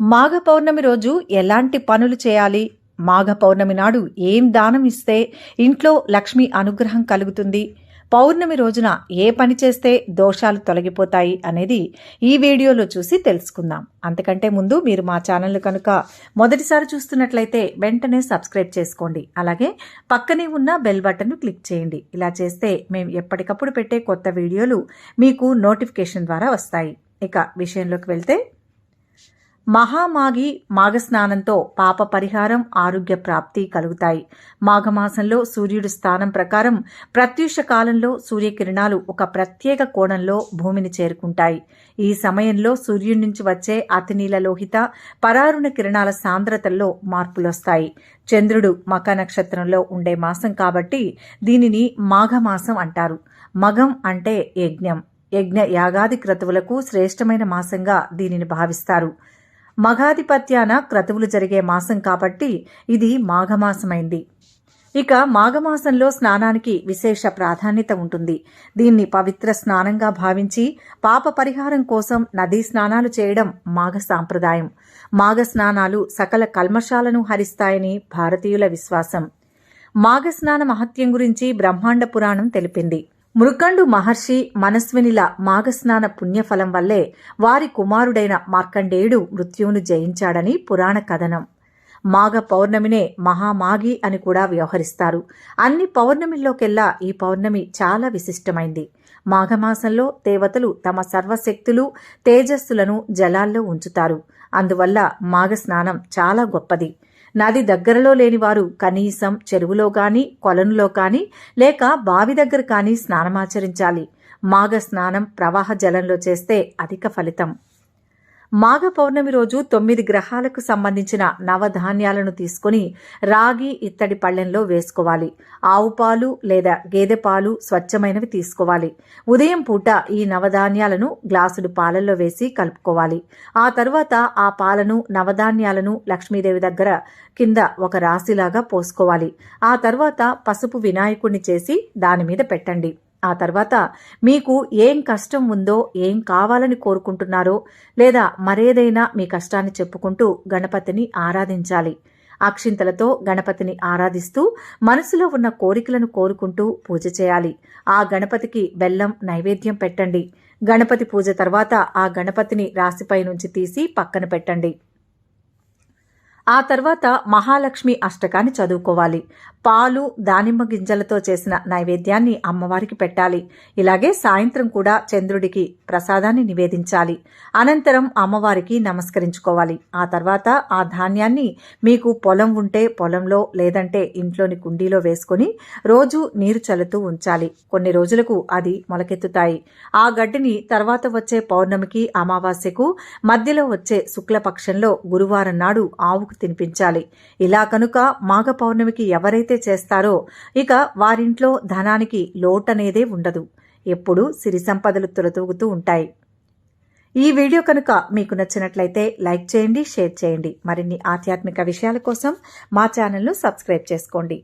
మాఘ పౌర్ణమి రోజు ఎలాంటి పనులు చేయాలి? మాఘ పౌర్ణమి నాడు ఏం దానం ఇస్తే ఇంట్లో లక్ష్మి అనుగ్రహం కలుగుతుంది? పౌర్ణమి రోజున ఏ పని చేస్తే దోషాలు తొలగిపోతాయి అనేది ఈ వీడియోలో చూసి తెలుసుకుందాం. అంతకంటే ముందు మీరు మా ఛానల్ కనుక మొదటిసారి చూస్తున్నట్లయితే వెంటనే సబ్స్క్రైబ్ చేసుకోండి. అలాగే పక్కనే ఉన్న బెల్ బటన్ను క్లిక్ చేయండి. ఇలా చేస్తే మేము ఎప్పటికప్పుడు పెట్టే కొత్త వీడియోలు మీకు నోటిఫికేషన్ ద్వారా వస్తాయి. ఇక విషయంలోకి వెళ్తే మహామాగి మాఘస్నానంతో పాప పరిహారం ఆరోగ్య ప్రాప్తి కలుగుతాయి. మాఘమాసంలో సూర్యుడి స్థానం ప్రకారం ప్రత్యూష కాలంలో సూర్యకిరణాలు ఒక ప్రత్యేక కోణంలో భూమిని చేరుకుంటాయి. ఈ సమయంలో సూర్యుడి నుంచి వచ్చే అతినీల లోహిత పరారుణ కిరణాల సాంద్రతల్లో మార్పులొస్తాయి. చంద్రుడు మక నక్షత్రంలో ఉండే మాసం కాబట్టి దీనిని మాఘమాసం అంటారు. మగం అంటే యజ్ఞం. యజ్ఞ యాగాది క్రతువులకు శ్రేష్టమైన మాసంగా దీనిని భావిస్తారు. మఘాధిపత్యాన క్రతువులు జరిగే మాసం కాబట్టి ఇది మాఘమాసమైంది. ఇక మాఘమాసంలో స్నానానికి విశేష ప్రాధాన్యత ఉంటుంది. దీన్ని పవిత్ర స్నానంగా భావించి పాప పరిహారం కోసం నదీ స్నానాలు చేయడం మాఘ సాంప్రదాయం. మాఘ స్నానాలు సకల కల్మషాలను హరిస్తాయని భారతీయుల విశ్వాసం. మాఘస్నాన మహత్యం గురించి బ్రహ్మాండ పురాణం తెలిపింది. మృకండు మహర్షి మనస్వినిల మాఘస్నాన పుణ్యఫలం వల్లే వారి కుమారుడైన మార్కండేయుడు మృత్యువును జయించాడని పురాణ కథనం. మాఘ పౌర్ణమినే మహామాగి అని కూడా వ్యవహరిస్తారు. అన్ని పౌర్ణమిల్లోకెల్లా ఈ పౌర్ణమి చాలా విశిష్టమైంది. మాఘమాసంలో దేవతలు తమ సర్వశక్తులు తేజస్సులను జలాల్లో ఉంచుతారు. అందువల్ల మాఘస్నానం చాలా గొప్పది. నది దగ్గరలో లేని వారు కనీసం చెరువులో గాని కొలనులో కాని లేక బావి దగ్గర కానీ స్నానమాచరించాలి మాఘ స్నానం ప్రవాహ జలంలో చేస్తే అధిక ఫలితం. మాఘ పౌర్ణమి రోజు తొమ్మిది గ్రహాలకు సంబంధించిన నవధాన్యాలను తీసుకుని రాగి ఇత్తడి పళ్ళెంలో వేసుకోవాలి. ఆవు పాలు లేదా గేదె పాలు స్వచ్ఛమైనవి తీసుకోవాలి. ఉదయం పూట ఈ నవధాన్యాలను గ్లాసుడు పాలల్లో వేసి కలుపుకోవాలి. ఆ తరువాత ఆ పాలను నవధాన్యాలను లక్ష్మీదేవి దగ్గర కింద ఒక రాశిలాగా పోసుకోవాలి. ఆ తర్వాత పసుపు వినాయకుడిని చేసి దాని మీద పెట్టండి. ఆ తర్వాత మీకు ఏం కష్టం ఉందో ఏం కావాలని కోరుకుంటున్నారో లేదా మరేదైనా మీ కష్టాన్ని చెప్పుకుంటూ గణపతిని ఆరాధించాలి. అక్షింతలతో గణపతిని ఆరాధిస్తూ మనసులో ఉన్న కోరికలను కోరుకుంటూ పూజ చేయాలి. ఆ గణపతికి బెల్లం నైవేద్యం పెట్టండి. గణపతి పూజ తర్వాత ఆ గణపతిని రాశిపై నుంచి తీసి పక్కన పెట్టండి. ఆ తర్వాత మహాలక్ష్మి అష్టకాన్ని చదువుకోవాలి. పాలు దానిమ్మ గింజలతో చేసిన నైవేద్యాన్ని అమ్మవారికి పెట్టాలి. ఇలాగే సాయంత్రం కూడా చంద్రుడికి ప్రసాదాన్ని నివేదించాలి. అనంతరం అమ్మవారికి నమస్కరించుకోవాలి. ఆ తర్వాత ఆ ధాన్యాన్ని మీకు పొలం ఉంటే పొలంలో లేదంటే ఇంట్లోని కుండీలో వేసుకుని రోజు నీరు చల్లుతూ ఉంచాలి. కొన్ని రోజులకు అది మొలకెత్తుతాయి. ఆ గడ్డిని తర్వాత వచ్చే పౌర్ణమికి అమావాస్యకు మధ్యలో వచ్చే శుక్లపక్షంలో గురువారం నాడు ఆవుకు తినిపించాలి. ఇలా కనుక మాఘ పౌర్ణమికి ఎవరైతే చేస్తారో ఇక వారింట్లో ధనానికి లోటనేదే ఉండదు. ఎప్పుడూ సిరి సంపదలు తులతూగుతూ ఉంటాయి. ఈ వీడియో కనుక మీకు నచ్చినట్లయితే లైక్ చేయండి షేర్ చేయండి. మరిన్ని ఆధ్యాత్మిక విషయాల కోసం మా ఛానల్ను సబ్స్క్రైబ్ చేసుకోండి.